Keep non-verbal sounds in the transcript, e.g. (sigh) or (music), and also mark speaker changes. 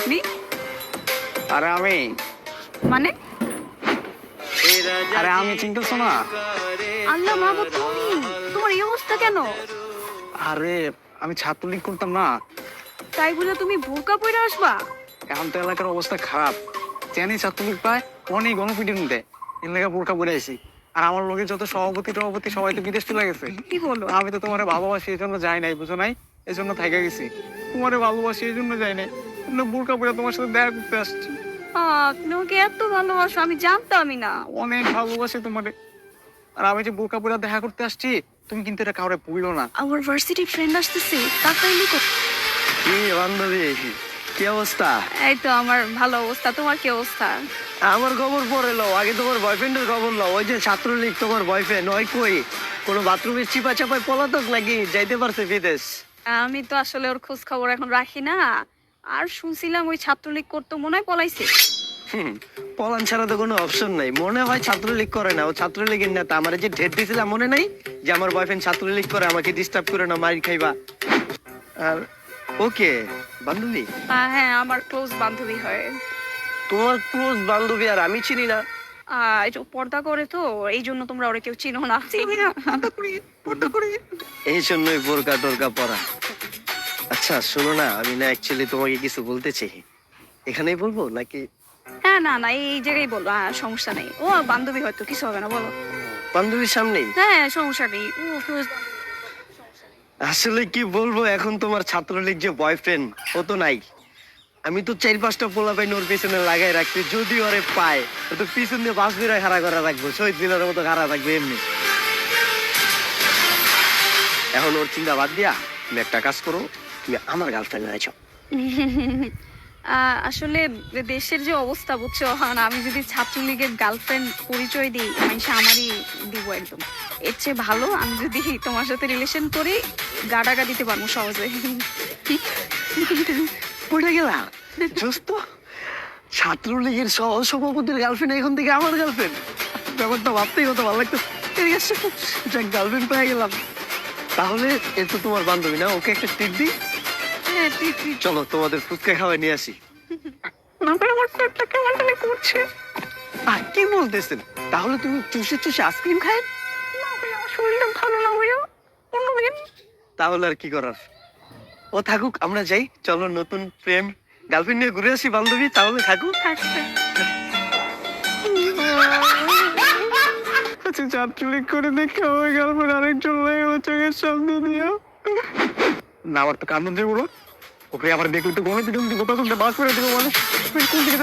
Speaker 1: আপনি?
Speaker 2: আরে আমি।
Speaker 1: মানে?
Speaker 2: আরে আমি না?
Speaker 1: আল্লাহ মাহবুব তুমি? তোমার এই অবস্থা কেন?
Speaker 2: আরে আমি ছাত্রলীগ করতাম না।
Speaker 1: তাই বলে তুমি বোরকা পরে আসবা?
Speaker 2: এখন তো এলাকার অবস্থা খারাপ। জানি ছাত্রলীগ পায় অনেক গণপিটন দেয় বোরকা আসি আর আমার লোকের যত সভাপতি টভাপতি সবাই তো বিদেশ চলে গেছে।
Speaker 1: কি বলো?
Speaker 2: আমি তো তোমার ভালোবাসি এই জন্য যাই নাই বুঝো নাই? এই জন্য থাইকা গেছি। তোমারে ভালোবাসি এই জন্য যাই নাই। বোরকা পরে তোমার সাথে দেখা করতে আসছি।
Speaker 1: আহ, তুমি ওকে এত ভালোবাসো আমি জানতামই না।
Speaker 2: অনেক ভালোবাসি তোমারে। আর আমি যে বোরকা পরে দেখা করতে আসছি তুমি কিন্তু এটা কাউরে বইলো না।
Speaker 1: আমার ভার্সিটি ফ্রেন্ড আসতেছে তাড়াতাড়ি কর
Speaker 3: কি বান্ধবী কি অবস্থা?
Speaker 1: এই তো আমার ভালো অবস্থা তোমার কি অবস্থা?
Speaker 3: আমার খবর পরে লও আগে তোমার বয়ফ্রেন্ডের খবর লও ওই যে ছাত্রলীগ তোমার বয়ফ্রেন্ড ওই কই? কোনো বাথরুমের চিপা চাপায় পলাতক নাকি? যাইতে পারছে বিদেশ।
Speaker 1: আমি তো আসলে ওর খোঁজ খবর এখন রাখি না। আর শুনছিলাম ওই ছাত্রলীগ করতো মনে হয় পলাইছে।
Speaker 3: পলান ছাড়া তো কোনো অপশন নাই। মনে হয় ছাত্রলীগ করে না। ও ছাত্রলীগের নেতা আমার যে ঢের দিয়েছিলাম মনে নাই? যে আমার বয়ফ্রেন্ড ছাত্রলীগ করে আমাকে ডিস্টার্ব করে না মারি খাইবা। আর ওকে বান্ধবী?
Speaker 1: হ্যাঁ আমার ক্লোজ বান্ধবী হয়।
Speaker 3: তোমার ক্লোজ বান্ধবী আর আমি চিনি না।
Speaker 1: পর্দা করে তো এই জন্য তোমরা ওরা কেউ চিনো না। চিনি না
Speaker 3: এই জন্যই বোরকা টোরকা পরা। আচ্ছা শোনো না আমি না অ্যাকচুয়ালি তোমাকে কিছু বলতে চাই। এখানেই বলব নাকি?
Speaker 1: হ্যাঁ না না এই জায়গায় বলো হ্যাঁ সমস্যা নেই। ও বান্ধবী হয়তো কিছু হবে না বলো।
Speaker 3: বান্ধবীর সামনেই?
Speaker 1: হ্যাঁ সমস্যা নেই। ও
Speaker 3: আসলে কি বলব এখন তোমার ছাত্রলীগ যে বয়ফ্রেন্ড ও তো নাই। আমি তো চার পাঁচটা পোলা পাই ওর পেছনে লাগাই রাখছি যদি ওরে পায় ও তো পিছন দিয়ে বাস বিরা খাড়া করা রাখব শহীদ মিনারের মতো খাড়া থাকবে এমনি। এখন ওর চিন্তা বাদ দিয়া তুমি একটা কাজ করো তুমি আমার গার্লফ্রেন্ড হয়েছ (laughs)
Speaker 1: আসলে দেশের যে অবস্থা বুঝছ? এখন আমি যদি ছাত্রলীগের গার্লফ্রেন্ড পরিচয় দিই মানুষ আমারই দিব একদম। এর চেয়ে ভালো আমি যদি তোমার সাথে রিলেশন করি গাডাগা দিতে পারব সহজে। (laughs)
Speaker 3: পড়ে গেলাম। দোস্ত ছাত্রলীগের সহ সভাপতির গার্লফ্রেন্ড এখন থেকে আমার গার্লফ্রেন্ড। ব্যাপারটা ভাবতেই হতো ভালো লাগতো। যাক গার্লফ্রেন্ড পেয়ে গেলাম। তাহলে এ তো তোমার বান্ধবী না? ওকে একটা টিপ দিই?
Speaker 1: হ্যাঁ
Speaker 3: চলো তোমাদের ফুচকা খাওয়াই নিয়ে আসি।
Speaker 1: আমার পেটটা কেমন জানি করছে।
Speaker 3: আর কি বলতেছেন? তাহলে তুমি চুষে চুষে আইসক্রিম খায়?
Speaker 1: না ভাইয়া, আমার শরীরটা ভালো না ভাইয়া। অন্যদিন
Speaker 3: তাহলে আর কি করার? ও থাকুক আমরা যাই। চলো নতুন প্রেম গার্লফ্রেন্ড নিয়ে ঘুরে আসি বান্ধবী। তাহলে থাকুক।
Speaker 2: আচ্ছা ছাত্রলীগ করে দেখে আমার গার্লফ্রেন্ড আরেকজন হয়ে গেল চোখের সামনে দিয়ে। না আমার তো কান্দন যে বলো ওকে আবার দেখলে তো গণপিটন দিব তখন তো বাস করে দিব মানে কোন দিকে